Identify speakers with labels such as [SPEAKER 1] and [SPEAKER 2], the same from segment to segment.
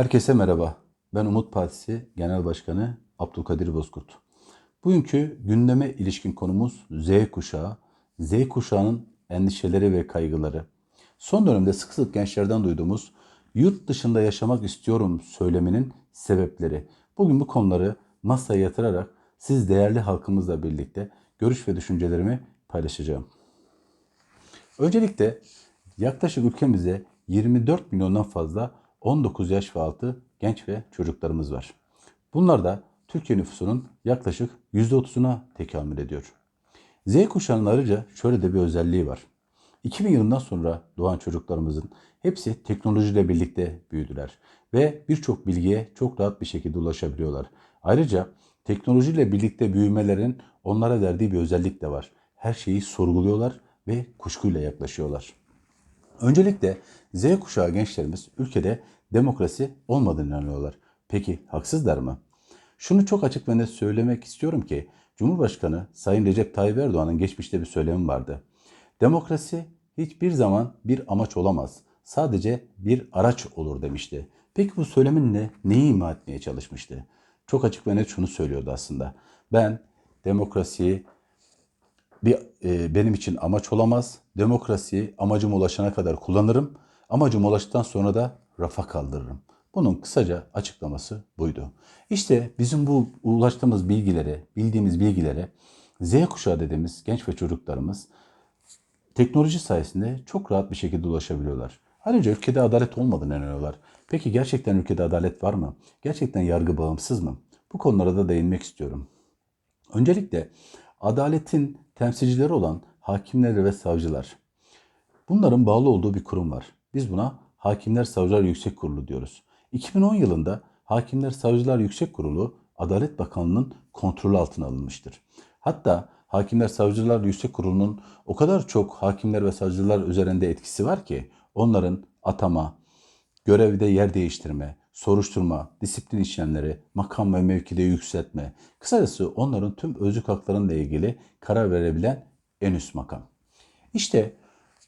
[SPEAKER 1] Herkese merhaba. Ben Umut Partisi Genel Başkanı Abdülkadir Bozkurt. Bugünkü gündeme ilişkin konumuz Z kuşağı. Z kuşağının endişeleri ve kaygıları. Son dönemde sık sık gençlerden duyduğumuz yurt dışında yaşamak istiyorum söyleminin sebepleri. Bugün bu konuları masaya yatırarak siz değerli halkımızla birlikte görüş ve düşüncelerimi paylaşacağım. Öncelikle yaklaşık ülkemizde 24 milyondan fazla 19 yaş ve altı genç ve çocuklarımız var. Bunlar da Türkiye nüfusunun yaklaşık %30'una tekamül ediyor. Z kuşağının ayrıca şöyle de bir özelliği var. 2000 yılından sonra doğan çocuklarımızın hepsi teknolojiyle birlikte büyüdüler ve birçok bilgiye çok rahat bir şekilde ulaşabiliyorlar. Ayrıca teknolojiyle birlikte büyümelerin onlara verdiği bir özellik de var. Her şeyi sorguluyorlar ve kuşkuyla yaklaşıyorlar. Öncelikle Z kuşağı gençlerimiz ülkede demokrasi olmadığını inanıyorlar. Peki haksızlar mı? Şunu çok açık ve net söylemek istiyorum ki Cumhurbaşkanı Sayın Recep Tayyip Erdoğan'ın geçmişte bir söylemi vardı. Demokrasi hiçbir zaman bir amaç olamaz. Sadece bir araç olur demişti. Peki bu söyleminle neyi ima etmeye çalışmıştı? Çok açık ve net şunu söylüyordu aslında. Ben demokrasiyi bir e, benim için amaç olamaz. Demokrasiyi amacıma ulaşana kadar kullanırım. Amacıma ulaştıktan sonra da rafa kaldırırım. Bunun kısaca açıklaması buydu. İşte bizim bu ulaştığımız bilgilere, bildiğimiz bilgilere Z kuşağı dediğimiz genç ve çocuklarımız teknoloji sayesinde çok rahat bir şekilde ulaşabiliyorlar. Ayrıca ülkede adalet olmadığını inanıyorlar. Peki gerçekten ülkede adalet var mı? Gerçekten yargı bağımsız mı? Bu konulara da değinmek istiyorum. Öncelikle adaletin temsilcileri olan hakimler ve savcılar. Bunların bağlı olduğu bir kurum var. Biz buna Hakimler Savcılar Yüksek Kurulu diyoruz. 2010 yılında Hakimler Savcılar Yüksek Kurulu Adalet Bakanlığı'nın kontrolü altına alınmıştır. Hatta Hakimler Savcılar Yüksek Kurulu'nun o kadar çok hakimler ve savcılar üzerinde etkisi var ki onların atama, görevde yer değiştirme, soruşturma, disiplin işlemleri, makam ve mevkide yükseltme, kısacası onların tüm özlük haklarıyla ilgili karar verebilen en üst makam. İşte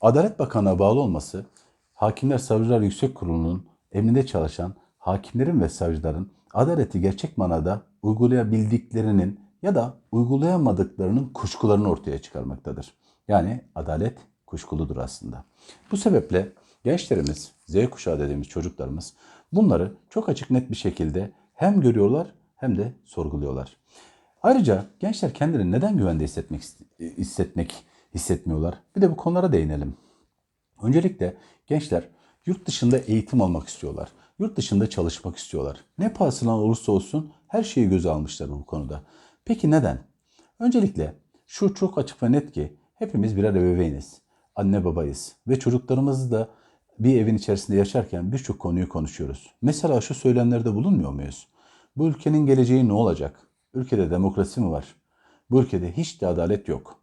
[SPEAKER 1] Adalet Bakanı'na bağlı olması, Hakimler Savcılar Yüksek Kurulu'nun emrinde çalışan hakimlerin ve savcıların adaleti gerçek manada uygulayabildiklerinin ya da uygulayamadıklarının kuşkularını ortaya çıkarmaktadır. Yani adalet kuşkuludur aslında. Bu sebeple gençlerimiz, Z kuşağı dediğimiz çocuklarımız bunları çok açık net bir şekilde hem görüyorlar hem de sorguluyorlar. Ayrıca gençler kendilerini neden güvende hissetmek hissetmek hissetmiyorlar? Bir de bu konulara değinelim. Öncelikle gençler yurt dışında eğitim almak istiyorlar. Yurt dışında çalışmak istiyorlar. Ne pahasına olursa olsun her şeyi göze almışlar bu konuda. Peki neden? Öncelikle şu çok açık ve net ki hepimiz birer ebeveyniz. Anne babayız ve çocuklarımızı da bir evin içerisinde yaşarken birçok konuyu konuşuyoruz. Mesela şu söylemlerde bulunmuyor muyuz? Bu ülkenin geleceği ne olacak? Ülkede demokrasi mi var? Bu ülkede hiç de adalet yok.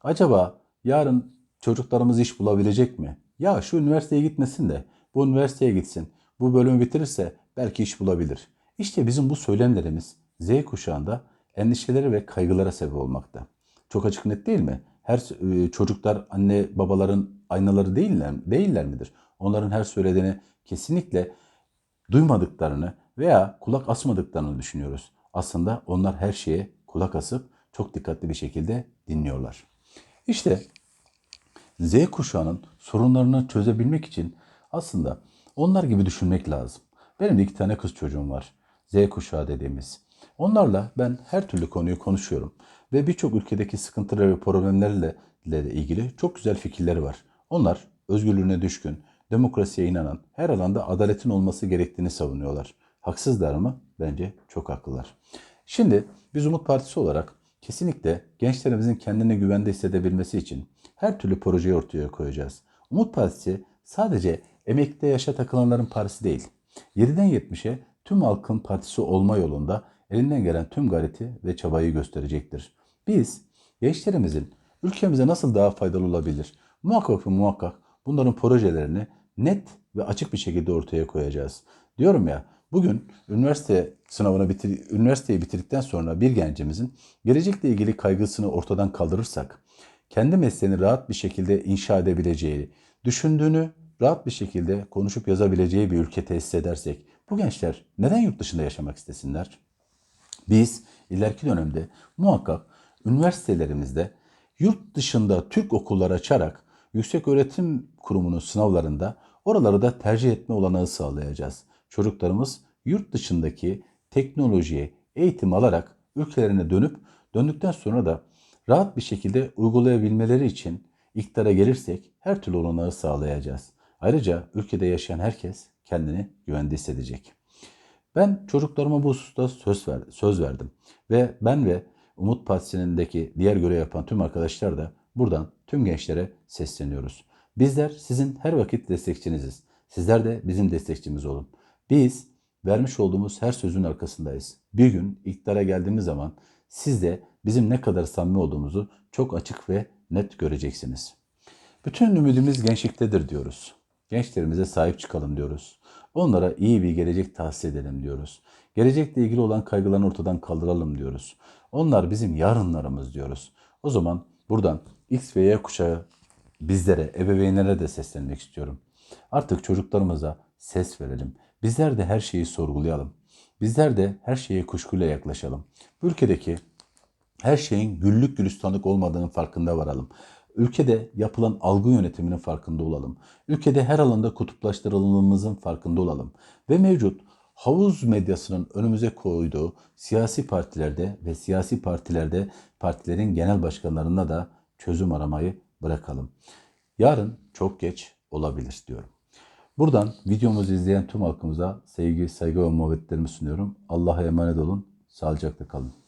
[SPEAKER 1] Acaba yarın çocuklarımız iş bulabilecek mi? Ya şu üniversiteye gitmesin de bu üniversiteye gitsin. Bu bölümü bitirirse belki iş bulabilir. İşte bizim bu söylemlerimiz Z kuşağında endişeleri ve kaygılara sebep olmakta. Çok açık net değil mi? Her e, çocuklar anne babaların aynaları değiller, değiller midir? Onların her söylediğini kesinlikle duymadıklarını veya kulak asmadıklarını düşünüyoruz. Aslında onlar her şeye kulak asıp çok dikkatli bir şekilde dinliyorlar. İşte Z kuşağının sorunlarını çözebilmek için aslında onlar gibi düşünmek lazım. Benim de iki tane kız çocuğum var. Z kuşağı dediğimiz. Onlarla ben her türlü konuyu konuşuyorum. Ve birçok ülkedeki sıkıntıları ve problemlerle ilgili çok güzel fikirleri var. Onlar özgürlüğüne düşkün, demokrasiye inanan, her alanda adaletin olması gerektiğini savunuyorlar. Haksızlar mı? Bence çok haklılar. Şimdi biz Umut Partisi olarak kesinlikle gençlerimizin kendine güvende hissedebilmesi için her türlü projeyi ortaya koyacağız. Umut Partisi sadece emeklide yaşa takılanların partisi değil. 7'den 70'e tüm halkın partisi olma yolunda elinden gelen tüm gayreti ve çabayı gösterecektir. Biz gençlerimizin ülkemize nasıl daha faydalı olabilir? Muhakkak ve muhakkak bunların projelerini net ve açık bir şekilde ortaya koyacağız. Diyorum ya bugün üniversite sınavını bitir, üniversiteyi bitirdikten sonra bir gencimizin gelecekle ilgili kaygısını ortadan kaldırırsak, kendi mesleğini rahat bir şekilde inşa edebileceği, düşündüğünü rahat bir şekilde konuşup yazabileceği bir ülke tesis edersek, Bu gençler neden yurt dışında yaşamak istesinler? Biz ileriki dönemde muhakkak üniversitelerimizde yurt dışında Türk okulları açarak yüksek öğretim kurumunun sınavlarında oraları da tercih etme olanağı sağlayacağız. Çocuklarımız yurt dışındaki teknolojiye eğitim alarak ülkelerine dönüp döndükten sonra da rahat bir şekilde uygulayabilmeleri için iktidara gelirsek her türlü olanağı sağlayacağız. Ayrıca ülkede yaşayan herkes kendini güvende hissedecek. Ben çocuklarıma bu hususta söz, ver, söz verdim. Ve ben ve Umut Partisi'ndeki diğer görev yapan tüm arkadaşlar da buradan tüm gençlere sesleniyoruz. Bizler sizin her vakit destekçiniziz. Sizler de bizim destekçimiz olun. Biz vermiş olduğumuz her sözün arkasındayız. Bir gün iktidara geldiğimiz zaman siz de bizim ne kadar samimi olduğumuzu çok açık ve net göreceksiniz. Bütün ümidimiz gençliktedir diyoruz. Gençlerimize sahip çıkalım diyoruz. Onlara iyi bir gelecek tahsis edelim diyoruz. Gelecekle ilgili olan kaygılarını ortadan kaldıralım diyoruz. Onlar bizim yarınlarımız diyoruz. O zaman buradan X ve Y kuşağı bizlere, ebeveynlere de seslenmek istiyorum. Artık çocuklarımıza ses verelim. Bizler de her şeyi sorgulayalım. Bizler de her şeye kuşkuyla yaklaşalım. Bu ülkedeki her şeyin güllük gülistanlık olmadığının farkında varalım. Ülkede yapılan algı yönetiminin farkında olalım. Ülkede her alanda kutuplaştırılmamızın farkında olalım. Ve mevcut havuz medyasının önümüze koyduğu siyasi partilerde ve siyasi partilerde partilerin genel başkanlarına da çözüm aramayı bırakalım. Yarın çok geç olabilir diyorum. Buradan videomuzu izleyen tüm halkımıza sevgi, saygı ve muhabbetlerimi sunuyorum. Allah'a emanet olun. Sağlıcakla kalın.